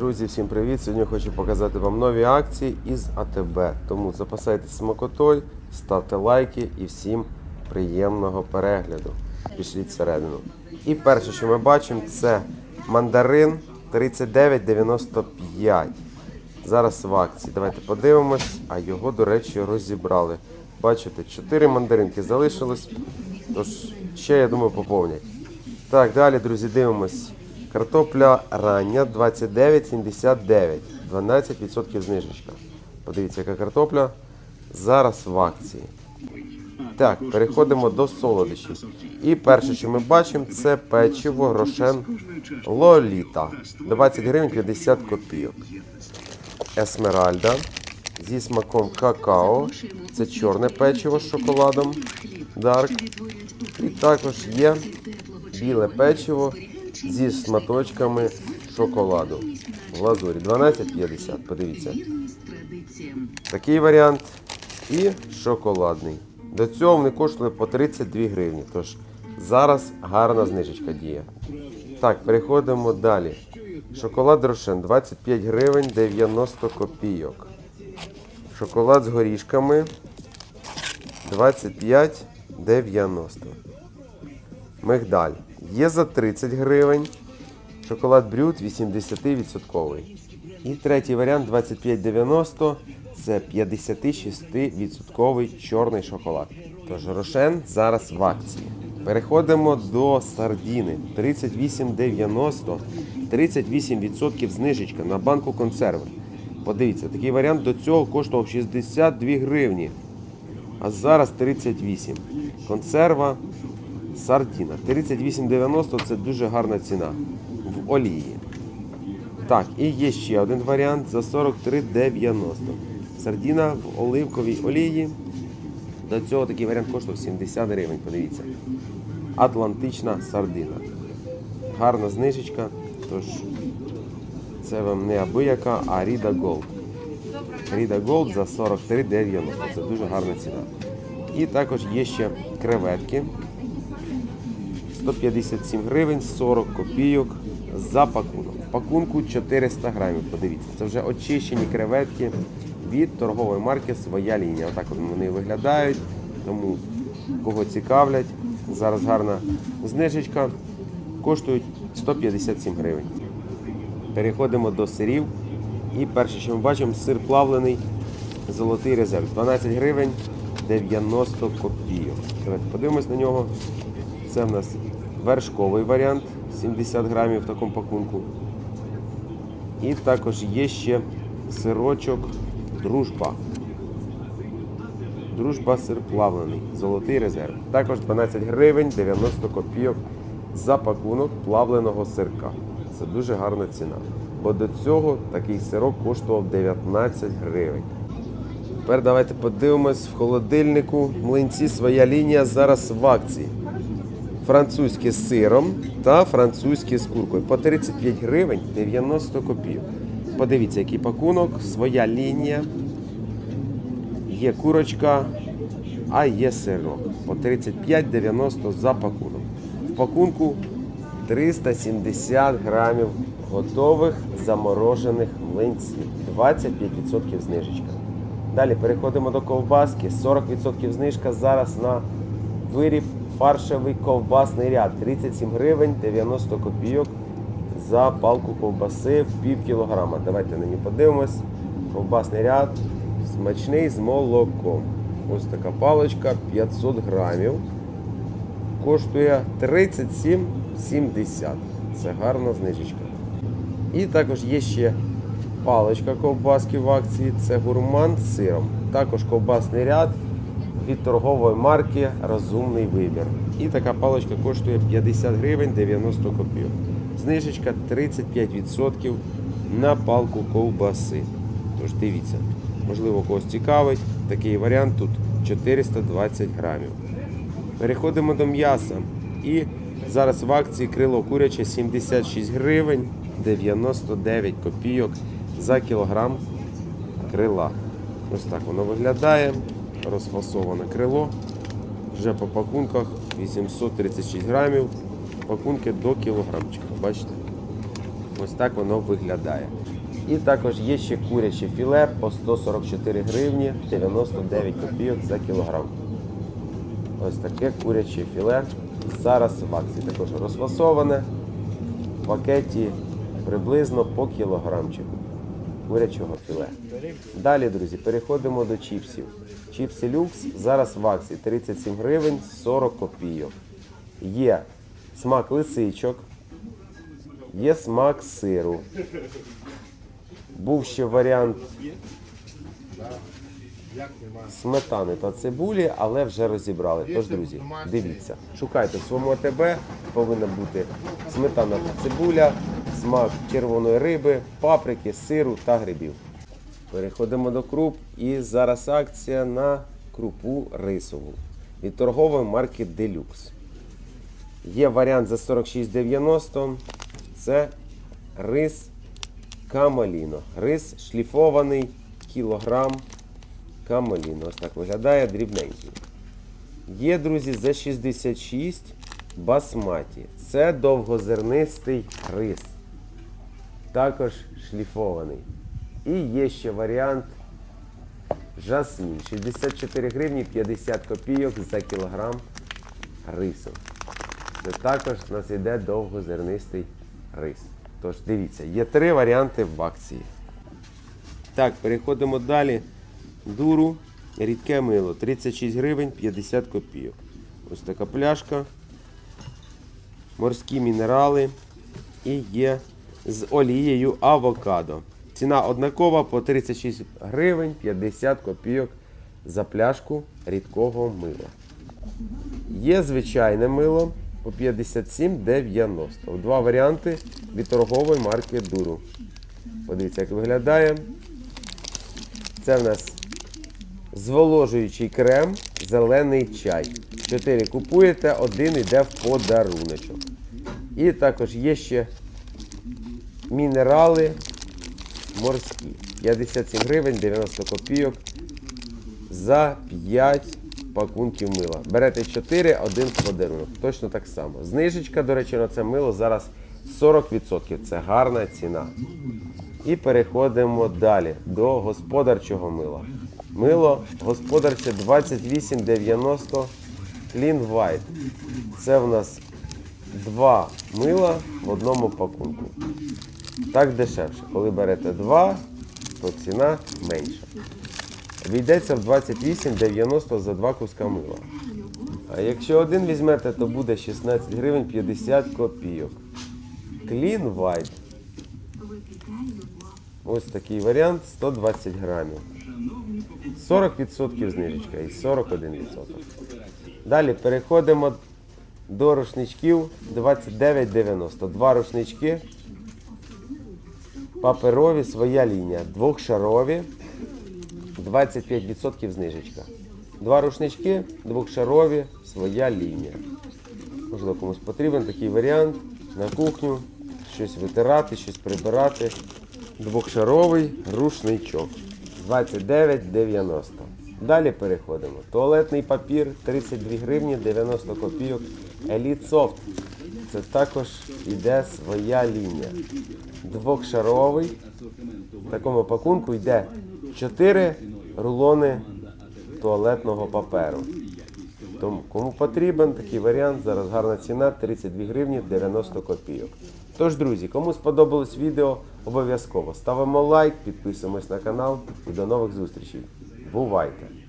Друзі, всім привіт! Сьогодні хочу показати вам нові акції із АТБ. Тому запасайтесь смакотою, ставте лайки і всім приємного перегляду. Пішліть всередину. І перше, що ми бачимо, це мандарин 39,95. Зараз в акції. Давайте подивимось, а його, до речі, розібрали. Бачите, 4 мандаринки залишилось. Тож ще, я думаю, поповнять. Так, далі, друзі, дивимось. Картопля рання 29,79. 12% знижечка. Подивіться, яка картопля. Зараз в акції. Так, переходимо до солодощів. І перше, що ми бачимо, це печиво Рошен Лоліта. 20 гривень 50 копійок. Есмеральда. Зі смаком какао. Це чорне печиво з шоколадом. Дарк. І також є біле печиво зі шматочками шоколаду. В глазурі 12,50. Подивіться. Такий варіант. І шоколадний. До цього вони коштували по 32 гривні. Тож зараз гарна знижечка діє. Так, переходимо далі. Шоколад Рошен 25 гривень 90 копійок. Шоколад з горішками 25,90. Мигдаль. Є за 30 гривень. Шоколад брют 80%. І третій варіант 25,90. Це 56% чорний шоколад. Тож Рошен зараз в акції. Переходимо до сардіни. 38,90. 38% знижечка на банку консерви. Подивіться, такий варіант до цього коштував 62 гривні. А зараз 38. Консерва сардіна. 38,90 це дуже гарна ціна в олії. Так, і є ще один варіант за 43,90. Сардіна в оливковій олії. До цього такий варіант коштував 70 гривень. Подивіться. Атлантична сардина. Гарна знижечка. Тож це вам не абияка, а Ріда Голд. Ріда Голд за 43,90. Це дуже гарна ціна. І також є ще креветки. 157 гривень 40 копійок за пакунок. Пакунку 400 грамів. Подивіться, це вже очищені креветки від торгової марки Своя лінія. Отак от вони виглядають. Тому кого цікавлять, зараз гарна знижечка. Коштують 157 гривень. Переходимо до сирів. І перше, що ми бачимо, сир плавлений, золотий резерв. 12 гривень 90 копійок. Давайте подивимось на нього. Це в нас вершковий варіант 70 грамів в такому пакунку. І також є ще сирочок дружба. Дружба сир плавлений, золотий резерв. Також 12 гривень 90 копійок за пакунок плавленого сирка. Це дуже гарна ціна. Бо до цього такий сирок коштував 19 гривень. Тепер давайте подивимось в холодильнику. Млинці своя лінія зараз в акції. Французькі з сиром та французькі з куркою. По 35 гривень 90 копійок. Подивіться, який пакунок, своя лінія. Є курочка, а є сирок. По 35,90 за пакунок. В пакунку 370 грамів готових заморожених млинців. 25% знижечка. Далі переходимо до ковбаски. 40% знижка зараз на виріб фаршевий ковбасний ряд. 37 гривень 90 копійок за палку ковбаси в пів кілограма. Давайте на ній подивимось. Ковбасний ряд смачний з молоком. Ось така паличка 500 грамів. Коштує 37,70. Це гарна знижечка. І також є ще паличка ковбаски в акції. Це гурман з сиром. Також ковбасний ряд від торгової марки Розумний вибір. І така паличка коштує 50 гривень 90 копійок. Знижечка 35% на палку ковбаси. Тож дивіться, можливо, когось цікавить. Такий варіант тут 420 грамів. Переходимо до м'яса. І зараз в акції крило куряче 76 гривень 99 копійок за кілограм крила. Ось так воно виглядає. Розфасоване крило. Вже по пакунках 836 грамів. Пакунки до кілограмчика. Бачите? Ось так воно виглядає. І також є ще куряче філе по 144 гривні 99 копійок за кілограм. Ось таке куряче філе. Зараз в акції також розфасоване в пакеті приблизно по кілограмчику курячого філе. Далі, друзі, переходимо до чіпсів. Чіпси люкс зараз в акції 37 гривень 40 копійок. Є смак лисичок, є смак сиру. Був ще варіант сметани та цибулі, але вже розібрали. Тож, друзі, дивіться, шукайте в своєму АТБ, повинна бути сметана та цибуля, смак червоної риби, паприки, сиру та грибів. Переходимо до круп і зараз акція на крупу рисову від торгової марки Deluxe. Є варіант за 46,90. Це рис Камаліно. Рис шліфований кілограм Камаліно. Ось так виглядає дрібненький. Є, друзі, за 66 басматі. Це довгозернистий рис. Також шліфований. І є ще варіант жасмін. 64 гривні 50 копійок за кілограм рису. Це також у нас йде довгозернистий рис. Тож дивіться, є три варіанти в акції. Так, переходимо далі. Дуру, рідке мило, 36 гривень 50 копійок. Ось така пляшка. Морські мінерали і є з олією авокадо. Ціна однакова по 36 гривень 50 копійок за пляшку рідкого мила. Є звичайне мило по 57,90. Два варіанти від торгової марки Дуру. Подивіться, як виглядає. Це в нас зволожуючий крем, зелений чай. Чотири купуєте, один йде в подаруночок. І також є ще мінерали морські. 57 гривень 90 копійок за 5 пакунків мила. Берете 4, один в подарунок. Точно так само. Знижечка, до речі, на це мило зараз 40%. Це гарна ціна. І переходимо далі до господарчого мила. Мило господарче 28,90 Clean White. Це в нас два мила в одному пакунку. Так дешевше. Коли берете два, то ціна менша. Обійдеться в 28,90 за два куска мила. А якщо один візьмете, то буде 16 гривень 50 копійок. Clean White. Ось такий варіант 120 грамів. 40% знижечка і 41%. Далі переходимо до рушничків 29,90. Два рушнички. Паперові своя лінія. Двохшарові. 25% знижечка. Два рушнички, двохшарові, своя лінія. Можливо, комусь потрібен такий варіант на кухню, щось витирати, щось прибирати. Двохшаровий рушничок. 29,90. Далі переходимо. Туалетний папір 32 гривні 90 копійок. Elite Soft. Це також йде своя лінія. Двохшаровий. В такому пакунку йде 4 рулони туалетного паперу. Тому кому потрібен такий варіант, зараз гарна ціна 32 гривні 90 копійок. Тож, друзі, кому сподобалось відео, обов'язково ставимо лайк, підписуємось на канал і до нових зустрічей. Бувайте!